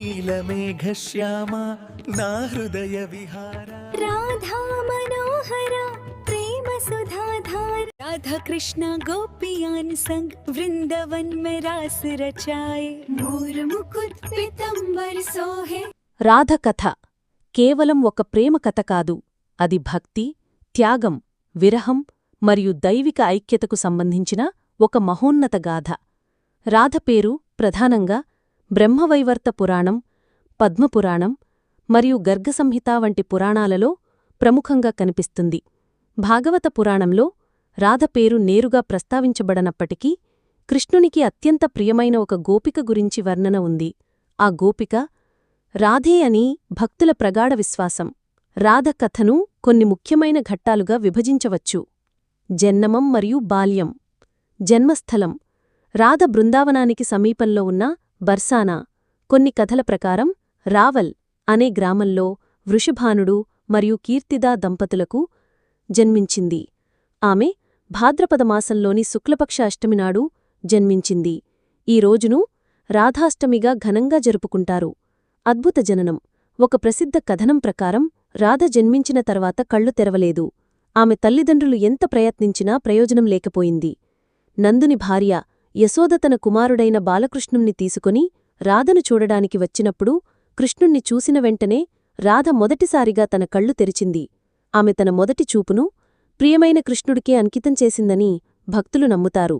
నీలమేఘశ్యామా నా హృదయ విహార రాధా మనోహర ప్రేమ సుధాధార राधा कृष्णा गोपियान संग वृंदावन में रास रचाए मोर मुकुट पीतंबर सोहे రాధ కథ కేవలం ఒక ప్రేమ కథ కాదు అది భక్తి త్యాగం విరహం మరియు దైవిక ఐక్యతకు సంబంధించిన ఒక మహోన్నత గాథ రాధ పేరు ప్రధానంగా బ్రహ్మవైవర్త పురాణం పద్మపురాణం మరియు గర్గసంహిత వంటి పురాణాలలో ప్రముఖంగా కనిపిస్తుంది. భాగవత పురాణంలో రాధ పేరు నేరుగా ప్రస్తావించబడనప్పటికీ కృష్ణునికి అత్యంత ప్రియమైన ఒక గోపిక గురించి వర్ణన ఉంది. ఆ గోపిక రాధే అని భక్తుల ప్రగాఢ విశ్వాసం రాధ కథను కొన్ని ముఖ్యమైన ఘట్టాలుగా విభజించవచ్చు. జన్మం మరియు బాల్యం జన్మస్థలం రాధ బృందావనానికి సమీపంలో ఉన్న బర్సానా కొన్ని కథల ప్రకారం రావల్ అనే గ్రామంలో వృషభానుడు మరియు కీర్తిదా దంపతులకు జన్మించింది. ఆమె భాద్రపదమాసంలోని శుక్లపక్ష అష్టమినాడు జన్మించింది. ఈ రోజును రాధాష్టమిగా ఘనంగా జరుపుకుంటారు. అద్భుత జననం. ఒక ప్రసిద్ధ కథనం ప్రకారం రాధ జన్మించిన తర్వాత కళ్ళు తెరవలేదు. ఆమె తల్లిదండ్రులు ఎంత ప్రయత్నించినా ప్రయోజనం లేకపోయింది. నందుని భార్య యశోద తన కుమారుడైన బాలకృష్ణుణ్ణి తీసుకుని రాధను చూడడానికి వచ్చినప్పుడు కృష్ణుణ్ణి చూసిన వెంటనే రాధ మొదటిసారిగా తన కళ్ళు తెరిచింది. ఆమె తన మొదటి చూపును ప్రియమైన కృష్ణుడికే అంకితం చేసిందని భక్తులు నమ్ముతారు.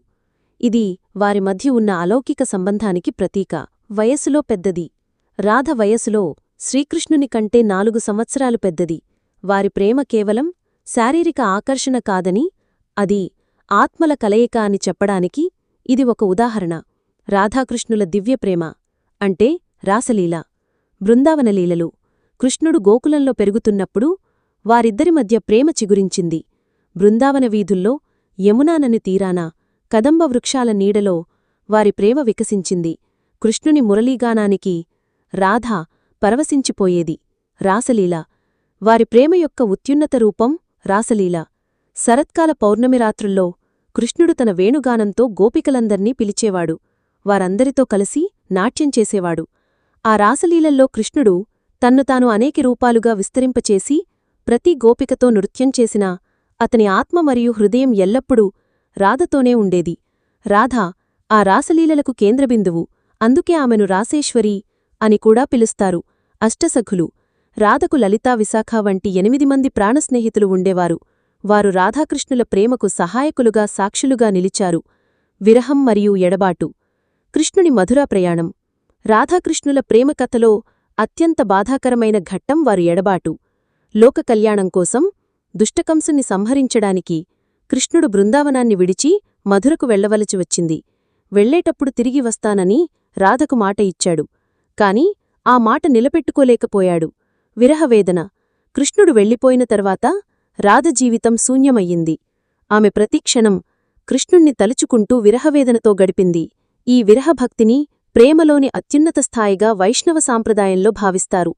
ఇది వారి మధ్య ఉన్న అలౌకిక సంబంధానికి ప్రతీక. వయస్సులో పెద్దది. రాధ వయసులో శ్రీకృష్ణుని కంటే నాలుగు సంవత్సరాలు పెద్దది. వారి ప్రేమ కేవలం శారీరక ఆకర్షణ కాదని అది ఆత్మల కలయిక అని చెప్పడానికి ఇది ఒక ఉదాహరణ. రాధాకృష్ణుల దివ్యప్రేమ అంటే రాసలీల బృందావనలీలలు కృష్ణుడు గోకులంలో పెరుగుతున్నప్పుడు వారిద్దరి మధ్య ప్రేమ చిగురించింది. బృందావన వీధుల్లో యమునానని తీరాన కదంబ వృక్షాల నీడలో వారి ప్రేమ వికసించింది. కృష్ణుని మురళీగానానికి రాధ పరవశించిపోయేది. రాసలీల వారి ప్రేమ యొక్క ఉత్యున్నత రూపం రాసలీల. శరత్కాల పౌర్ణమి రాత్రుల్లో కృష్ణుడు తన వేణుగానంతో గోపికలందర్నీ పిలిచేవాడు. వారందరితో కలిసి నాట్యం చేసేవాడు. ఆ రాసలీలల్లో కృష్ణుడు తన్ను తాను అనేక రూపాలుగా విస్తరింపచేసి ప్రతి గోపికతో నృత్యం చేసినా అతని ఆత్మ మరియు హృదయం ఎల్లప్పుడూ రాధతోనే ఉండేది. రాధ ఆ రాసలీలలకు కేంద్రబిందువు. అందుకే ఆమెను రాసేశ్వరి అని కూడా పిలుస్తారు. అష్టసఖులు. రాధకు లలితా విశాఖ వంటి ఎనిమిది మంది ప్రాణస్నేహితులు ఉండేవారు. వారు రాధాకృష్ణుల ప్రేమకు సహాయకులుగా సాక్షులుగా నిలిచారు. విరహం మరియు ఎడబాటు. కృష్ణుని మధురా ప్రయాణం. రాధాకృష్ణుల ప్రేమ కథలో అత్యంత బాధాకరమైన ఘట్టం వారు ఎడబాటు. లోక కళ్యాణం కోసం దుష్టకంసుని సంహరించడానికి కృష్ణుడు బృందావనాన్ని విడిచి మధురకు వెళ్ళవలచి వచ్చింది. వెళ్ళేటప్పుడు తిరిగి వస్తానని రాధకు మాట ఇచ్చాడు. కాని ఆ మాట నిలబెట్టుకోలేకపోయాడు. విరహవేదన. కృష్ణుడు వెళ్ళిపోయిన తర్వాత రాధ జీవితం శూన్యమయ్యింది. ఆమె ప్రతిక్షణం కృష్ణుణ్ణి తలుచుకుంటూ విరహవేదనతో గడిపింది. ఈ విరహభక్తిని ప్రేమలోని అత్యున్నత స్థాయిగా వైష్ణవ సాంప్రదాయంలో భావిస్తారు.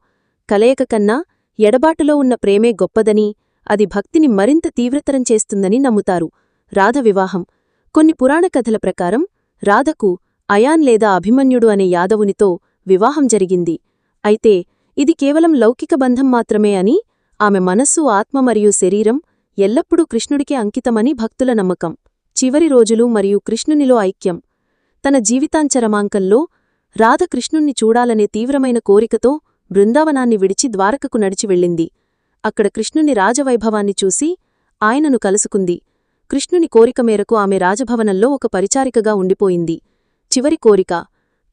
కలయక కన్నా ఎడబాటులో ఉన్న ప్రేమే గొప్పదని అది భక్తిని మరింత తీవ్రతరం చేస్తుందని నమ్ముతారు. రాధ వివాహం కొన్ని పురాణ కథల ప్రకారం రాధకు అయాన్ లేదా అభిమన్యుడు అనే యాదవునితో వివాహం జరిగింది. అయితే ఇది కేవలం లౌకిక బంధం మాత్రమే అని ఆమె మనస్సు ఆత్మ మరియు శరీరం ఎల్లప్పుడూ కృష్ణుడికే అంకితమని భక్తుల నమ్మకం. చివరి రోజులు మరియు కృష్ణునిలో ఐక్యం. తన జీవితాంచరమాంకంలో రాధకృష్ణుణ్ణి చూడాలనే తీవ్రమైన కోరికతో బృందావనాన్ని విడిచి ద్వారకకు నడిచి వెళ్ళింది. అక్కడ కృష్ణుని రాజవైభవాన్ని చూసి ఆయనను కలుసుకుంది. కృష్ణుని కోరిక మేరకు ఆమె రాజభవనంలో ఒక పరిచారికగా ఉండిపోయింది. చివరి కోరిక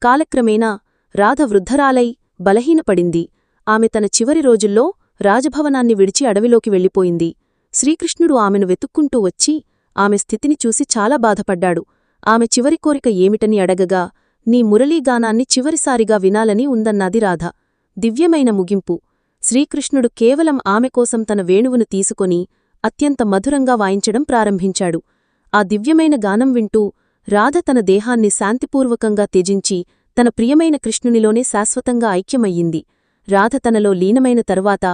కాలక్రమేణా రాధ వృద్ధరాలై బలహీనపడింది. ఆమె తన చివరి రోజుల్లో రాజభవనాన్ని విడిచి అడవిలోకి వెళ్ళిపోయింది. శ్రీకృష్ణుడు ఆమెను వెతుక్కుంటూ వచ్చి ఆమె స్థితిని చూసి చాలా బాధపడ్డాడు. ఆమె చివరి కోరిక ఏమిటని అడగగా నీ మురళీగానాన్ని చివరిసారిగా వినాలని ఉందన్నది రాధ. దివ్యమైన ముగింపు. శ్రీకృష్ణుడు కేవలం ఆమె కోసం తన వేణువును తీసుకొని అత్యంత మధురంగా వాయించడం ప్రారంభించాడు. ఆ దివ్యమైన గానం వింటూ రాధ తన దేహాన్ని శాంతిపూర్వకంగా త్యజించి తన ప్రియమైన కృష్ణునిలోనే శాశ్వతంగా ఐక్యమయ్యింది. రాధ తనలో లీనమైన తరువాత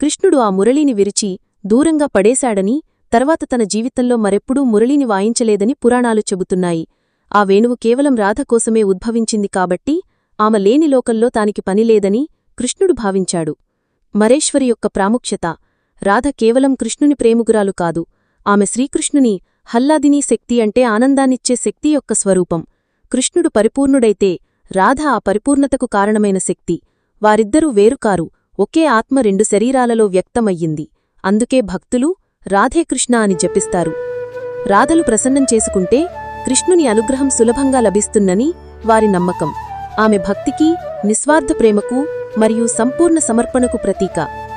కృష్ణుడు ఆ మురళిని విరిచి దూరంగా పడేశాడని తర్వాత తన జీవితంలో మరెప్పుడూ మురళిని వాయించలేదని పురాణాలు చెబుతున్నాయి. ఆ వేణువు కేవలం రాధ కోసమే ఉద్భవించింది కాబట్టి ఆమె లేని లోకంలో తానికి పనిలేదని కృష్ణుడు భావించాడు. మరేశ్వరి యొక్క ప్రాముఖ్యత రాధ కేవలం కృష్ణుని ప్రేముగురాలు కాదు ఆమె శ్రీకృష్ణుని హల్లాదినీ శక్తి అంటే ఆనందాన్నిచ్చే శక్తి యొక్క స్వరూపం. కృష్ణుడు పరిపూర్ణుడైతే రాధ ఆ పరిపూర్ణతకు కారణమైన శక్తి. వారిద్దరూ వేరుకారు. ఒకే ఆత్మ రెండు శరీరాలలో వ్యక్తమయ్యింది. అందుకే భక్తులు రాధేకృష్ణ అని జపిస్తారు. రాధలు ప్రసన్నం చేసుకుంటే కృష్ణుని అనుగ్రహం సులభంగా లభిస్తున్నని వారి నమ్మకం. ఆమె భక్తికి నిస్వార్థ ప్రేమకు మరియు సంపూర్ణ సమర్పణకు ప్రతీక.